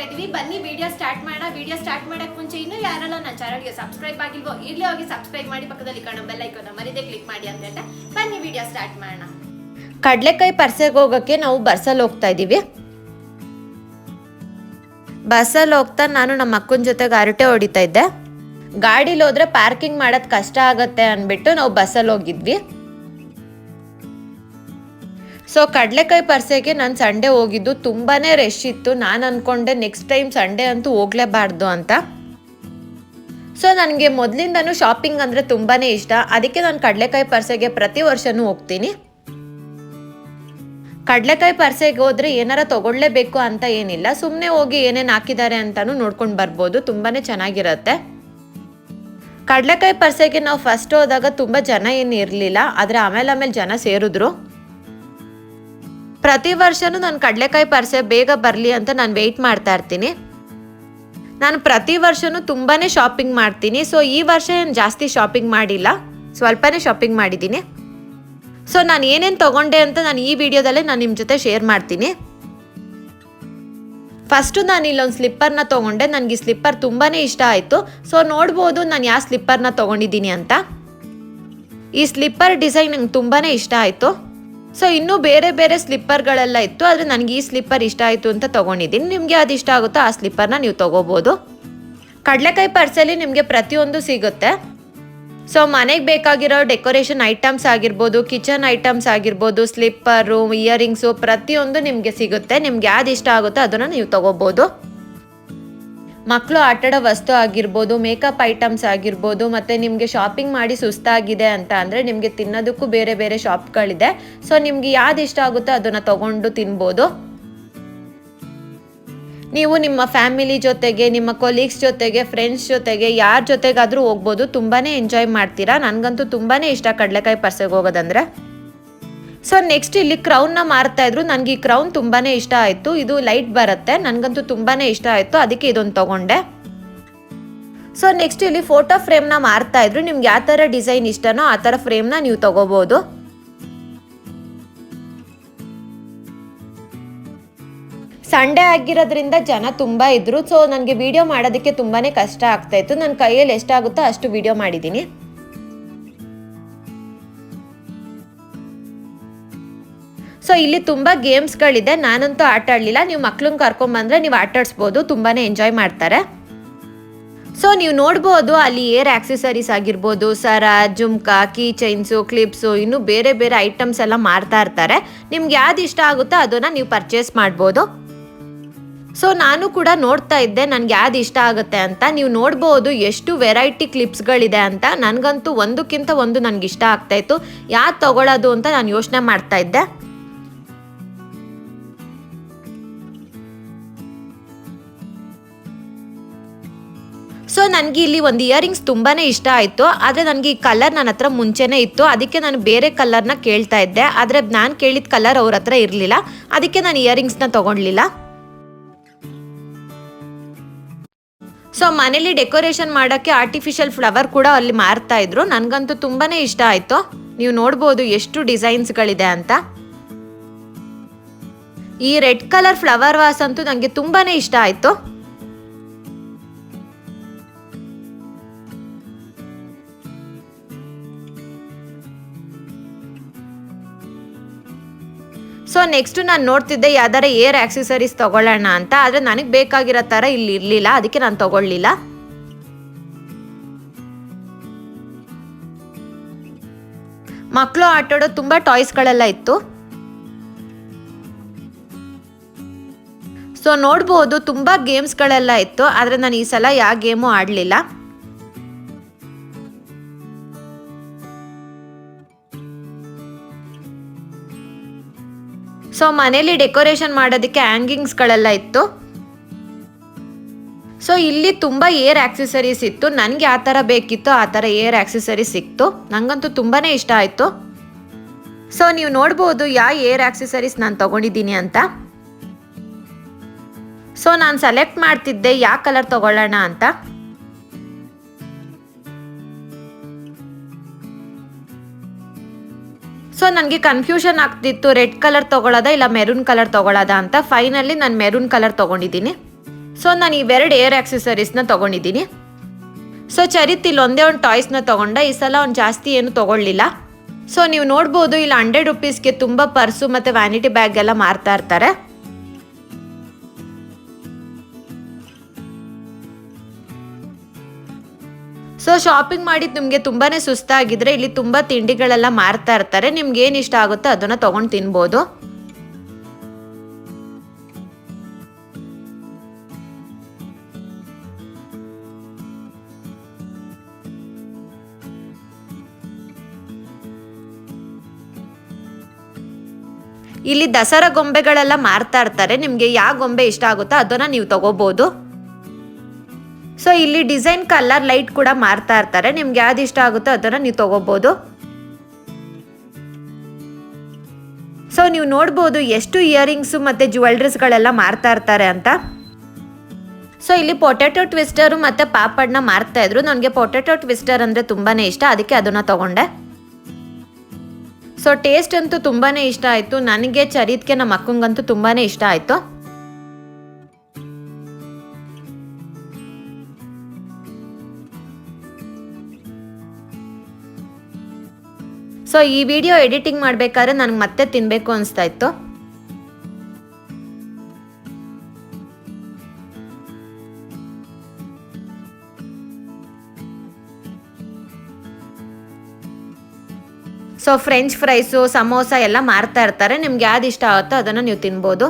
ಹೋಗ್ತಾ ಇದೀವಿ ಬನ್ನಿ ವಿಡಿಯೋ ಸ್ಟಾರ್ಟ್ ಮಾಡೋಣ. ವಿಡಿಯೋ ಸ್ಟಾರ್ಟ್ ಮಾಡಕ್ ಮುಂಚೆ ಇನ್ನೂ ಯಾರಲ್ಲ ನನ್ನ ಚಾನಲ್ಗೆ ಸಬ್ಸ್ಕ್ರೈಬ್ ಆಗಿಲ್ವೋ ಇಲ್ಲೇ ಹೋಗಿ ಸಬ್ಸ್ಕ್ರೈಬ್ ಮಾಡಿ ಪಕ್ಕದಲ್ಲಿ ಕಾಣೋ ಬೆಲ್ ಐಕಾನ್ ಮರಿದೆ ಕ್ಲಿಕ್ ಮಾಡಿ ಅಂತ ಹೇಳ್ತಾ, ಬನ್ನಿ ವಿಡಿಯೋ ಸ್ಟಾರ್ಟ್ ಮಾಡೋಣ. ಕಡಲೆಕಾಯಿ ಪರ್ಸೆಗೆ ಹೋಗೋಕ್ಕೆ ನಾವು ಬಸ್ಸಲ್ಲಿ ಹೋಗ್ತಾ ಇದ್ದೀವಿ. ಬಸ್ಸಲ್ಲಿ ಹೋಗ್ತಾ ನಾನು ನಮ್ಮ ಅಕ್ಕನ ಜೊತೆಗೆ ಹರಟೆ ಹೊಡಿತಾ ಇದ್ದೆ. ಗಾಡೀಲಿ ಹೋದ್ರೆ ಪಾರ್ಕಿಂಗ್ ಮಾಡೋದು ಕಷ್ಟ ಆಗುತ್ತೆ ಅಂದ್ಬಿಟ್ಟು ನಾವು ಬಸ್ಸಲ್ಲಿ ಹೋಗಿದ್ವಿ. ಸೊ ಕಡಲೆಕಾಯಿ ಪರ್ಸೆಗೆ ನಾನು ಸಂಡೇ ಹೋಗಿದ್ದು ತುಂಬಾ ರಶ್ ಇತ್ತು. ನಾನು ಅಂದ್ಕೊಂಡೆ ನೆಕ್ಸ್ಟ್ ಟೈಮ್ ಸಂಡೇ ಅಂತೂ ಹೋಗ್ಲೇಬಾರ್ದು ಅಂತ. ಸೊ ನನಗೆ ಮೊದಲಿಂದನೂ ಶಾಪಿಂಗ್ ಅಂದರೆ ತುಂಬಾ ಇಷ್ಟ. ಅದಕ್ಕೆ ನಾನು ಕಡಲೆಕಾಯಿ ಪರ್ಸೆಗೆ ಪ್ರತಿ ವರ್ಷನೂ ಹೋಗ್ತೀನಿ. ಕಡಲೆಕಾಯಿ ಪರ್ಸೆಗೆ ಹೋದರೆ ಏನಾರ ತೊಗೊಳ್ಳೇಬೇಕು ಅಂತ ಏನಿಲ್ಲ. ಸುಮ್ಮನೆ ಹೋಗಿ ಏನೇನು ಹಾಕಿದ್ದಾರೆ ಅಂತಲೂ ನೋಡ್ಕೊಂಡು ಬರ್ಬೋದು. ತುಂಬಾ ಚೆನ್ನಾಗಿರುತ್ತೆ. ಕಡಲೆಕಾಯಿ ಪರ್ಸೆಗೆ ನಾವು ಫಸ್ಟ್ ಹೋದಾಗ ತುಂಬ ಜನ ಏನು ಇರಲಿಲ್ಲ. ಆದರೆ ಆಮೇಲೆ ಆಮೇಲೆ ಜನ ಸೇರಿದ್ರು. ಪ್ರತಿ ವರ್ಷನೂ ನಾನು ಕಡಲೆಕಾಯಿ ಪರ್ಸೆ ಬೇಗ ಬರಲಿ ಅಂತ ನಾನು ವೆಯ್ಟ್ ಮಾಡ್ತಾ ಇರ್ತೀನಿ. ನಾನು ಪ್ರತಿ ವರ್ಷನೂ ತುಂಬಾ ಶಾಪಿಂಗ್ ಮಾಡ್ತೀನಿ. ಸೊ ಈ ವರ್ಷ ಏನು ಜಾಸ್ತಿ ಶಾಪಿಂಗ್ ಮಾಡಿಲ್ಲ. ಸ್ವಲ್ಪನೇ ಶಾಪಿಂಗ್ ಮಾಡಿದ್ದೀನಿ. ಸೊ ನಾನು ಏನೇನು ತಗೊಂಡೆ ಅಂತ ನಾನು ಈ ವಿಡಿಯೋದಲ್ಲೇ ನಾನು ನಿಮ್ಮ ಜೊತೆ ಶೇರ್ ಮಾಡ್ತೀನಿ. ಫಸ್ಟು ನಾನು ಇಲ್ಲೊಂದು ಸ್ಲಿಪ್ಪರ್ನ ತೊಗೊಂಡೆ. ನನಗೆ ಈ ಸ್ಲಿಪ್ಪರ್ ತುಂಬಾ ಇಷ್ಟ ಆಯಿತು. ಸೊ ನೋಡ್ಬೋದು ನಾನು ಯಾವ ಸ್ಲಿಪ್ಪರ್ನ ತೊಗೊಂಡಿದ್ದೀನಿ ಅಂತ. ಈ ಸ್ಲಿಪ್ಪರ್ ಡಿಸೈನ್ ನಂಗೆ ತುಂಬಾ ಇಷ್ಟ ಆಯಿತು. ಸೊ ಇನ್ನೂ ಬೇರೆ ಬೇರೆ ಸ್ಲಿಪ್ಪರ್ಗಳೆಲ್ಲ ಇತ್ತು, ಆದರೆ ನನಗೆ ಈ ಸ್ಲಿಪ್ಪರ್ ಇಷ್ಟ ಆಯಿತು ಅಂತ ತೊಗೊಂಡಿದ್ದೀನಿ. ನಿಮಗೆ ಅದು ಇಷ್ಟ ಆಗುತ್ತೋ? ಆ ಸ್ಲಿಪ್ಪರ್ನ ನೀವು ತೊಗೋಬೋದು. ಕಡಲೆಕಾಯಿ ಪರ್ಸಲ್ಲಿ ನಿಮಗೆ ಪ್ರತಿಯೊಂದು ಸಿಗುತ್ತೆ. ಸೊ ಮನೆಗೆ ಬೇಕಾಗಿರೋ ಡೆಕೋರೇಷನ್ ಐಟಮ್ಸ್ ಆಗಿರ್ಬೋದು, ಕಿಚನ್ ಐಟಮ್ಸ್ ಆಗಿರ್ಬೋದು, ಸ್ಲಿಪ್ಪರು, ಇಯರಿಂಗ್ಸು ಪ್ರತಿಯೊಂದು ನಿಮಗೆ ಸಿಗುತ್ತೆ. ನಿಮ್ಗೆ ಯಾವ್ದು ಇಷ್ಟ ಆಗುತ್ತೋ ಅದನ್ನು ನೀವು ತಗೋಬೋದು. ಮಕ್ಕಳು ಆಟಾಡೋ ವಸ್ತು ಆಗಿರ್ಬೋದು ಮೇಕಪ್ ಐಟಮ್ಸ್ ಆಗಿರ್ಬೋದು, ಮತ್ತು ನಿಮಗೆ ಶಾಪಿಂಗ್ ಮಾಡಿ ಸುಸ್ತಾಗಿದೆ ಅಂತ ಅಂದರೆ ನಿಮಗೆ ತಿನ್ನೋದಕ್ಕೂ ಬೇರೆ ಬೇರೆ ಶಾಪ್ಗಳಿದೆ ಸೊ ನಿಮಗೆ ಯಾವ್ದು ಇಷ್ಟ ಆಗುತ್ತೋ ಅದನ್ನು ತಗೊಂಡು ತಿನ್ಬೋದು. ನೀವು ನಿಮ್ಮ ಫ್ಯಾಮಿಲಿ ಜೊತೆಗೆ, ನಿಮ್ಮ ಕೊಲೀಗ್ಸ್ ಜೊತೆಗೆ ಫ್ರೆಂಡ್ಸ್ ಜೊತೆಗೆ, ಯಾರ ಜೊತೆಗಾದರೂ ಹೋಗ್ಬೋದು. ತುಂಬಾ ಎಂಜಾಯ್ ಮಾಡ್ತೀರಾ? ನನಗಂತೂ ತುಂಬಾ ಇಷ್ಟ ಕಡಲೆಕಾಯಿ ಪರ್ಸೆಗೆ ಹೋಗೋದಂದ್ರೆ. ಸೊ ನೆಕ್ಸ್ಟ್ ಇಲ್ಲಿ ಕ್ರೌನ್ನ ಮಾರ್ತಾ ಇದ್ರು. ನನಗೆ ಈ ಕ್ರೌನ್ ತುಂಬಾ ಇಷ್ಟ ಆಯಿತು. ಇದು ಲೈಟ್ ಬರುತ್ತೆ. ನನಗಂತೂ ತುಂಬಾ ಇಷ್ಟ ಆಯಿತು. ಅದಕ್ಕೆ ಇದೊಂದು ತಗೊಂಡೆ. ಸೊ ನೆಕ್ಸ್ಟ್ ಇಲ್ಲಿ ಫೋಟೋ ಫ್ರೇಮ್ನ ಮಾರ್ತಾ ಇದ್ರು. ನಿಮ್ಗೆ ಯಾವ ಥರ ಡಿಸೈನ್ ಇಷ್ಟನೋ ಆ ಥರ ಫ್ರೇಮ್ನ ನೀವು ತಗೋಬಹುದು ಸಂಡೇ ಆಗಿರೋದ್ರಿಂದ ಜನ ತುಂಬ ಇದ್ರು. ಸೊ ನನಗೆ ವಿಡಿಯೋ ಮಾಡೋದಕ್ಕೆ ತುಂಬಾ ಕಷ್ಟ ಆಗ್ತಾ ಇತ್ತು. ನನ್ನ ಕೈಯಲ್ಲಿ ಎಷ್ಟಾಗುತ್ತೋ ಅಷ್ಟು ವಿಡಿಯೋ ಮಾಡಿದ್ದೀನಿ. ಸೊ ಇಲ್ಲಿ ತುಂಬ ಗೇಮ್ಸ್ಗಳಿದೆ ನಾನಂತೂ ಆಟ ಆಡಲಿಲ್ಲ. ನೀವು ಮಕ್ಳನ್ನ ಕರ್ಕೊಂಬಂದ್ರೆ ನೀವು ಆಟ ಆಡಿಸ್ಬೋದು. ತುಂಬಾ ಎಂಜಾಯ್ ಮಾಡ್ತಾರೆ. ಸೊ ನೀವು ನೋಡ್ಬೋದು, ಅಲ್ಲಿ ಏರ್ ಆಕ್ಸೆಸರೀಸ್ ಆಗಿರ್ಬೋದು, ಸರ, ಜುಮ್ಕಾ ಕೀ ಚೈನ್ಸು ಕ್ಲಿಪ್ಸು ಇನ್ನು ಬೇರೆ ಬೇರೆ ಐಟಮ್ಸ್ ಎಲ್ಲ ಮಾರ್ತಾ ಇರ್ತಾರೆ. ನಿಮ್ಗೆ ಯಾವ್ದು ಇಷ್ಟ ಆಗುತ್ತೋ ಅದನ್ನು ನೀವು ಪರ್ಚೇಸ್ ಮಾಡ್ಬೋದು. ಸೊ ನಾನು ಕೂಡ ನೋಡ್ತಾ ಇದ್ದೆ, ನನಗೆ ಯಾವ್ದು ಇಷ್ಟ ಆಗುತ್ತೆ ಅಂತ. ನೀವು ನೋಡ್ಬೋದು, ಎಷ್ಟು ವೆರೈಟಿ ಕ್ಲಿಪ್ಸ್ಗಳಿದೆ ಅಂತ. ನನಗಂತೂ ಒಂದಕ್ಕಿಂತ ಒಂದು ನನಗೆ ಇಷ್ಟ ಆಗ್ತಾ ಇತ್ತು. ಯಾವ್ದು ತಗೊಳ್ಳೋದು ಅಂತ ನಾನು ಯೋಚನೆ ಮಾಡ್ತಾ ಇದ್ದೆ. ಸೊ ನನಗೆ ಇಲ್ಲಿ ಒಂದು ಇಯರಿಂಗ್ಸ್ ತುಂಬಾ ಇಷ್ಟ ಆಯಿತು. ಆದರೆ ನನಗೆ ಈ ಕಲರ್ ನನ್ನ ಹತ್ರ ಮುಂಚೆನೇ ಇತ್ತು. ಅದಕ್ಕೆ ನಾನು ಬೇರೆ ಕಲರ್ನ ಕೇಳ್ತಾ ಇದ್ದೆ. ಆದರೆ ನಾನು ಕೇಳಿದ ಕಲರ್ ಅವ್ರ ಹತ್ರ ಇರಲಿಲ್ಲ. ಅದಕ್ಕೆ ನಾನು ಇಯರಿಂಗ್ಸ್ನ ತೊಗೊಳ್ಲಿಲ್ಲ ಸೊ ಮನೇಲಿ ಡೆಕೋರೇಷನ್ ಮಾಡೋಕ್ಕೆ ಆರ್ಟಿಫಿಷಿಯಲ್ ಫ್ಲವರ್ ಕೂಡ ಅಲ್ಲಿ ಮಾರ್ತಾ ಇದ್ರು. ನನಗಂತೂ ತುಂಬಾ ಇಷ್ಟ ಆಯಿತು. ನೀವು ನೋಡ್ಬೋದು ಎಷ್ಟು ಡಿಸೈನ್ಸ್ಗಳಿದೆ ಅಂತ. ಈ ರೆಡ್ ಕಲರ್ ಫ್ಲವರ್ ವಾಸ್ ಅಂತೂ ನನಗೆ ತುಂಬಾ ಇಷ್ಟ ಆಯಿತು. ನೆಕ್ಸ್ಟ್ ನಾನು ನೋಡ್ತಿದ್ದೆ, ಯಾವ್ದಾರ ಏರ್ ಆಕ್ಸೆಸರೀಸ್ ತಗೊಳ್ಳೋಣ ಅಂತ. ಆದರೆ ನನಗೆ ಬೇಕಾಗಿರೋ ಥರ ಇಲ್ಲಿ ಇರಲಿಲ್ಲ, ಅದಕ್ಕೆ ನಾನು ತಗೊಳ್ಳಿಲ್ಲ. ಮಕ್ಕಳು ಆಟಾಡೋ ತುಂಬ ಟಾಯ್ಸ್ಗಳೆಲ್ಲ ಇತ್ತು. ಸೊ ನೋಡ್ಬೋದು, ತುಂಬ ಗೇಮ್ಸ್ಗಳೆಲ್ಲ ಇತ್ತು, ಆದರೆ ನಾನು ಈ ಸಲ ಯಾವ ಗೇಮು ಆಡಲಿಲ್ಲ. ಸೊ ಮನೇಲಿ ಡೆಕೋರೇಷನ್ ಮಾಡೋದಕ್ಕೆ ಹ್ಯಾಂಗಿಂಗ್ಸ್ಗಳೆಲ್ಲ ಇತ್ತು. ಸೊ ಇಲ್ಲಿ ತುಂಬ ಏರ್ ಆಕ್ಸೆಸರೀಸ್ ಇತ್ತು. ನನಗೆ ಆ ಥರ ಬೇಕಿತ್ತು, ಆ ಥರ ಏರ್ ಆಕ್ಸೆಸರೀಸ್ ಸಿಕ್ತು. ನನಗಂತೂ ತುಂಬಾ ಇಷ್ಟ ಆಯಿತು. ಸೊ ನೀವು ನೋಡ್ಬೋದು ಯಾವ ಏರ್ ಆಕ್ಸೆಸರೀಸ್ ನಾನು ತಗೊಂಡಿದ್ದೀನಿ ಅಂತ. ಸೊ ನಾನು ಸೆಲೆಕ್ಟ್ ಮಾಡ್ತಿದ್ದೆ, ಯಾವ ಕಲರ್ ತಗೊಳ್ಳೋಣ ಅಂತ. ಸೊ ನನಗೆ ಕನ್ಫ್ಯೂಷನ್ ಆಗ್ತಿತ್ತು ರೆಡ್ ಕಲರ್ ತೊಗೊಳದ ಇಲ್ಲ ಮೆರೂನ್ ಕಲರ್ ತೊಗೊಳದ ಅಂತ. ಫೈನಲಿ ನಾನು ಮೆರೂನ್ ಕಲರ್ ತೊಗೊಂಡಿದ್ದೀನಿ. ಸೊ ನಾನು ಇವೆರಡು ಏರ್ ಆಕ್ಸೆಸರೀಸ್ನ ತೊಗೊಂಡಿದ್ದೀನಿ. ಸೊ ಚರಿತ್ ಇಲ್ಲಿ ಒಂದೇ ಒಂದು ಟಾಯ್ಸ್ನ ತೊಗೊಂಡೆ. ಈ ಸಲ ಅವ್ನು ಜಾಸ್ತಿ ಏನು ತೊಗೊಳ್ಳಿಲ್ಲ. ಸೊ ನೀವು ನೋಡ್ಬೋದು, ಇಲ್ಲಿ ಹಂಡ್ರೆಡ್ ರುಪೀಸ್ಗೆ ತುಂಬ ಪರ್ಸು ಮತ್ತು ವ್ಯಾನಿಟಿ ಬ್ಯಾಗ್ ಎಲ್ಲ ಮಾರ್ತಾ ಇರ್ತಾರೆ. ಸೊ ಶಾಪಿಂಗ್ ಮಾಡಿದ್ದು ನಿಮಗೆ ತುಂಬಾ ಸುಸ್ತಾಗಿದ್ರೆ ಇಲ್ಲಿ ತುಂಬ ತಿಂಡಿಗಳೆಲ್ಲ ಮಾರ್ತಾ ಇರ್ತಾರೆ. ನಿಮ್ಗೆ ಏನು ಇಷ್ಟ ಆಗುತ್ತೋ ಅದನ್ನು ತಗೊಂಡು ತಿನ್ಬೋದು. ಇಲ್ಲಿ ದಸರಾ ಗೊಂಬೆಗಳೆಲ್ಲ ಮಾರ್ತಾ ಇರ್ತಾರೆ. ನಿಮಗೆ ಯಾವ ಗೊಂಬೆ ಇಷ್ಟ ಆಗುತ್ತೋ ಅದನ್ನ ನೀವು ತಗೋಬಹುದು ಸೊ ಇಲ್ಲಿ ಡಿಸೈನ್ ಕಲರ್ ಲೈಟ್ ಕೂಡ ಮಾರ್ತಾ ಇರ್ತಾರೆ. ನಿಮ್ಗೆ ಯಾವ್ದು ಇಷ್ಟ ಆಗುತ್ತೋ ಅದನ್ನ ನೀವು ತಗೋಬಹುದು ಸೊ ನೀವು ನೋಡ್ಬೋದು ಎಷ್ಟು ಇಯರಿಂಗ್ಸು ಮತ್ತು ಜ್ಯುವೆಲ್ರೀಸ್ಗಳೆಲ್ಲ ಮಾರ್ತಾ ಇರ್ತಾರೆ ಅಂತ. ಸೊ ಇಲ್ಲಿ ಪೊಟ್ಯಾಟೊ ಟ್ವಿಸ್ಟರು ಮತ್ತು ಪಾಪಡ್ನ ಮಾರ್ತಾ ಇದ್ರು. ನನಗೆ ಪೊಟ್ಯಾಟೊ ಟ್ವಿಸ್ಟರ್ ಅಂದರೆ ತುಂಬಾ ಇಷ್ಟ. ಅದಕ್ಕೆ ಅದನ್ನು ತಗೊಂಡೆ. ಸೊ ಟೇಸ್ಟ್ ಅಂತೂ ತುಂಬಾ ಇಷ್ಟ ಆಯಿತು. ನನಗೆ ಚರಿತ್ಕೆ ನಮ್ಮ ಅಕ್ಕಂಗಂತೂ ತುಂಬಾ ಇಷ್ಟ ಆಯಿತು. ಸೊ ಈ ವಿಡಿಯೋ ಎಡಿಟಿಂಗ್ ಮಾಡಬೇಕಾದ್ರೆ ನನಗೆ ಮತ್ತೆ ತಿನ್ನಬೇಕು ಅನಿಸ್ತಾ ಇತ್ತು. ಸೊ ಫ್ರೆಂಚ್ ಫ್ರೈಸು ಸಮೋಸ ಎಲ್ಲ ಮಾರ್ತಾ ಇರ್ತಾರೆ. ನಿಮ್ಗೆ ಯಾವ್ದು ಇಷ್ಟ ಆಗುತ್ತೋ ಅದನ್ನು ನೀವು ತಿನ್ಬೋದು.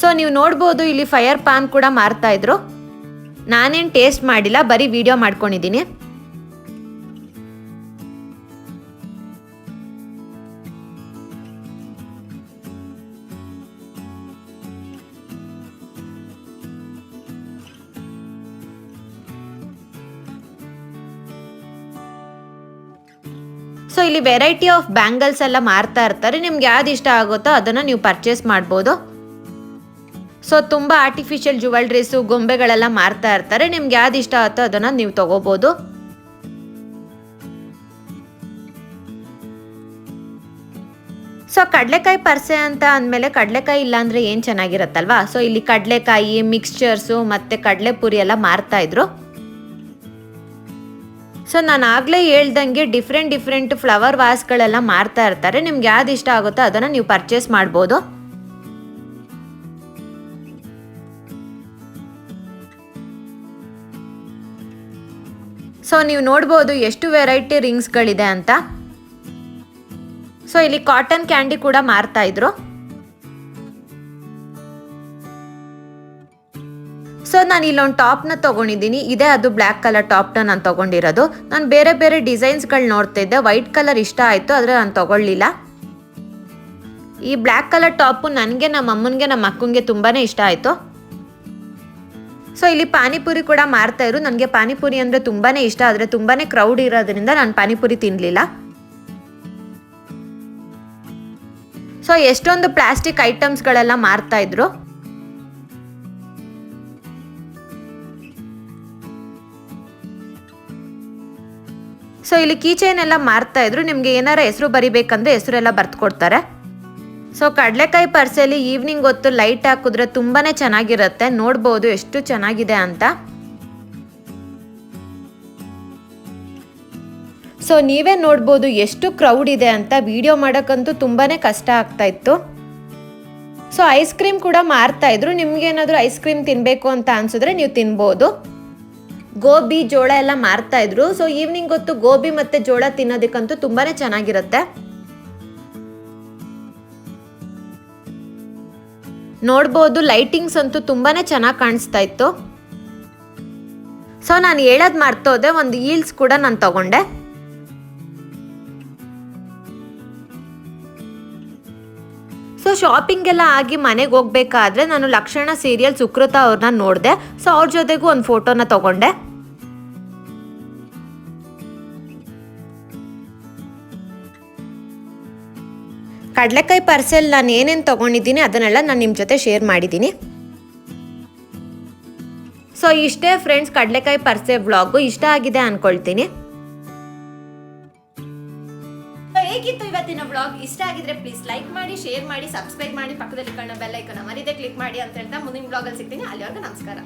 ಸೊ ನೀವು ನೋಡ್ಬೋದು, ಇಲ್ಲಿ ಫೈರ್ ಪಾನ್ ಕೂಡ ಮಾರ್ತಾ ಇದ್ರು. ನಾನೇನು ಟೇಸ್ಟ್ ಮಾಡಿಲ್ಲ, ಬರೀ ವಿಡಿಯೋ ಮಾಡ್ಕೊಂಡಿದ್ದೀನಿ. ಸೊ ಇಲ್ಲಿ ವೆರೈಟಿ ಆಫ್ ಬ್ಯಾಂಗಲ್ಸ್ ಎಲ್ಲ ಮಾರ್ತಾ ಇರ್ತಾರೆ. ನಿಮ್ಗೆ ಯಾವ್ದು ಇಷ್ಟ ಆಗುತ್ತೋ ಅದನ್ನು ನೀವು ಪರ್ಚೇಸ್ ಮಾಡ್ಬೋದು. ಸೊ ತುಂಬ ಆರ್ಟಿಫಿಷಿಯಲ್ ಜುವೆಲ್ರೀಸು ಗೊಂಬೆಗಳೆಲ್ಲ ಮಾರ್ತಾ ಇರ್ತಾರೆ. ನಿಮ್ಗೆ ಯಾವ್ದು ಇಷ್ಟ ಆಗುತ್ತೋ ಅದನ್ನು ನೀವು ತಗೋಬೋದು. ಸೊ ಕಡಲೆಕಾಯಿ ಪರ್ಸೆ ಅಂತ ಅಂದಮೇಲೆ ಕಡಲೆಕಾಯಿ ಇಲ್ಲಾಂದರೆ ಏನು ಚೆನ್ನಾಗಿರತ್ತಲ್ವಾ? ಸೊ ಇಲ್ಲಿ ಕಡಲೆಕಾಯಿ ಮಿಕ್ಸ್ಚರ್ಸು ಮತ್ತು ಕಡಲೆಪುರಿ ಎಲ್ಲ ಮಾರ್ತಾ ಇದ್ರು. ಸೊ ನಾನು ಆಗಲೇ ಹೇಳ್ದಂಗೆ ಡಿಫ್ರೆಂಟ್ ಡಿಫ್ರೆಂಟ್ ಫ್ಲವರ್ ವಾಸ್ಗಳೆಲ್ಲ ಮಾರ್ತಾ ಇರ್ತಾರೆ. ನಿಮ್ಗೆ ಯಾವ್ದು ಇಷ್ಟ ಆಗುತ್ತೋ ಅದನ್ನು ನೀವು ಪರ್ಚೇಸ್ ಮಾಡ್ಬೋದು. ಸೊ ನೀವು ನೋಡ್ಬೋದು ಎಷ್ಟು ವೆರೈಟಿ ರಿಂಗ್ಸ್ಗಳಿದೆ ಅಂತ. ಸೊ ಇಲ್ಲಿ ಕಾಟನ್ ಕ್ಯಾಂಡಿ ಕೂಡ ಮಾರ್ತಾ ಇದ್ರು. ಸೊ ನಾನು ಇಲ್ಲೊಂದು ಟಾಪ್ನ ತೊಗೊಂಡಿದ್ದೀನಿ. ಇದೇ ಅದು ಬ್ಲ್ಯಾಕ್ ಕಲರ್ ಟಾಪ್ನ ನಾನು ತೊಗೊಂಡಿರೋದು. ನಾನು ಬೇರೆ ಬೇರೆ ಡಿಸೈನ್ಸ್ಗಳು ನೋಡ್ತಾ ಇದ್ದೆ. ವೈಟ್ ಕಲರ್ ಇಷ್ಟ ಆಯಿತು, ಆದರೆ ನಾನು ತೊಗೊಳ್ಳಿಲ್ಲ. ಈ ಬ್ಲ್ಯಾಕ್ ಕಲರ್ ಟಾಪು ನನಗೆ ನಮ್ಮ ಅಮ್ಮನಿಗೆ ನಮ್ಮ ಅಕ್ಕಂಗೆ ತುಂಬಾ ಇಷ್ಟ ಆಯಿತು. ಸೊ ಇಲ್ಲಿ ಪಾನಿಪುರಿ ಕೂಡ ಮಾರ್ತಾ ಇದ್ರು. ನನಗೆ ಪಾನಿಪುರಿ ಅಂದರೆ ತುಂಬಾ ಇಷ್ಟ. ಆದರೆ ತುಂಬಾ ಕ್ರೌಡ್ ಇರೋದ್ರಿಂದ ನಾನು ಪಾನಿಪುರಿ ತಿನ್ನಲಿಲ್ಲ ಸೊ ಎಷ್ಟೊಂದು ಪ್ಲಾಸ್ಟಿಕ್ ಐಟಮ್ಸ್ಗಳೆಲ್ಲ ಮಾರ್ತಾ ಇದ್ರು. ಸೊ ಇಲ್ಲಿ ಕೀಚೈನ್ ಎಲ್ಲ ಮಾರ್ತಾ ಇದ್ರು. ನಿಮಗೆ ಏನಾರ ಹೆಸರು ಬರಿಬೇಕಂದ್ರೆ ಹೆಸರೆಲ್ಲ ಬರ್ದು ಕೊಡ್ತಾರೆ ಸೊ ಕಡಲೆಕಾಯಿ ಪರ್ಸೆಲಿ ಈವ್ನಿಂಗ್ ಹೊತ್ತು ಲೈಟ್ ಹಾಕಿದ್ರೆ ತುಂಬಾ ಚೆನ್ನಾಗಿರುತ್ತೆ. ನೋಡ್ಬೋದು ಎಷ್ಟು ಚೆನ್ನಾಗಿದೆ ಅಂತ. ಸೊ ನೀವೇ ನೋಡ್ಬೋದು ಎಷ್ಟು ಕ್ರೌಡ್ ಇದೆ ಅಂತ. ವಿಡಿಯೋ ಮಾಡೋಕ್ಕಂತೂ ತುಂಬಾ ಕಷ್ಟ ಆಗ್ತಾ ಇತ್ತು. ಸೊ ಐಸ್ ಕ್ರೀಮ್ ಕೂಡ ಮಾರ್ತಾ ಇದ್ರು. ನಿಮ್ಗೇನಾದರೂ ಐಸ್ ಕ್ರೀಮ್ ತಿನ್ನಬೇಕು ಅಂತ ಅನ್ಸಿದ್ರೆ ನೀವು ತಿನ್ಬೋದು. ಗೋಬಿ ಜೋಳ ಎಲ್ಲ ಮಾರ್ತಾ ಇದ್ರು. ಸೊ ಈವ್ನಿಂಗ್ ಹೊತ್ತು ಗೋಬಿ ಮತ್ತೆ ಜೋಳ ತಿನ್ನೋದಕ್ಕಂತೂ ತುಂಬಾನೇ ಚೆನ್ನಾಗಿರುತ್ತೆ. ನೋಡ್ಬೋದು ಲೈಟಿಂಗ್ಸ್ ಅಂತೂ ತುಂಬಾ ಚೆನ್ನಾಗಿ ಕಾಣಿಸ್ತಾ ಇತ್ತು. ಸೊ ನಾನು ಹೇಳೋದು ಮರ್ತೋದೆ, ಒಂದು ಈಲ್ಸ್ ಕೂಡ ನಾನು ತಗೊಂಡೆ. ಸೊ ಶಾಪಿಂಗ್ ಎಲ್ಲ ಆಗಿ ಮನೆಗೆ ಹೋಗ್ಬೇಕಾದ್ರೆ ನಾನು ಲಕ್ಷಣ ಸೀರಿಯಲ್ ಸುಕೃತ ಅವ್ರನ್ನ ನೋಡಿದೆ. ಸೊ ಅವ್ರ ಜೊತೆಗೂ ಒಂದು ಫೋಟೋನ ತಗೊಂಡೆ. ಕಡಲೆಕಾಯಿ ಪರ್ಸೆಲ್ ನಾನು ಏನೇನು ತೊಗೊಂಡಿದ್ದೀನಿ ಅದನ್ನೆಲ್ಲ ನಾನು ನಿಮ್ಮ ಜೊತೆ ಶೇರ್ ಮಾಡಿದ್ದೀನಿ. ಸೊ ಇಷ್ಟೇ ಫ್ರೆಂಡ್ಸ್ ಕಡಲೆಕಾಯಿ ಪರ್ಸೆ ಬ್ಲಾಗು ಇಷ್ಟ ಆಗಿದೆ ಅನ್ಕೊಳ್ತೀನಿ. ಹೇಗಿತ್ತು ಇವತ್ತಿನ ಬ್ಲಾಗ್ ಇಷ್ಟ ಆಗಿದ್ರೆ ಪ್ಲೀಸ್ ಲೈಕ್ ಮಾಡಿ ಶೇರ್ ಮಾಡಿ ಸಬ್ಸ್ಕ್ರೈಬ್ ಮಾಡಿ, ಪಕ್ಕದಲ್ಲಿ ಕಾಣೋ ಬೆಲ್ ಐಕನ್ ಮರಿದೆ ಕ್ಲಿಕ್ ಮಾಡಿ ಅಂತ ಹೇಳ್ತಾ ಮುಂದಿನ ಬ್ಲಾಗಲ್ಲಿ ಸಿಗ್ತೀನಿ. ಅಲ್ಲಿವರೆಗೂ ನಮಸ್ಕಾರ.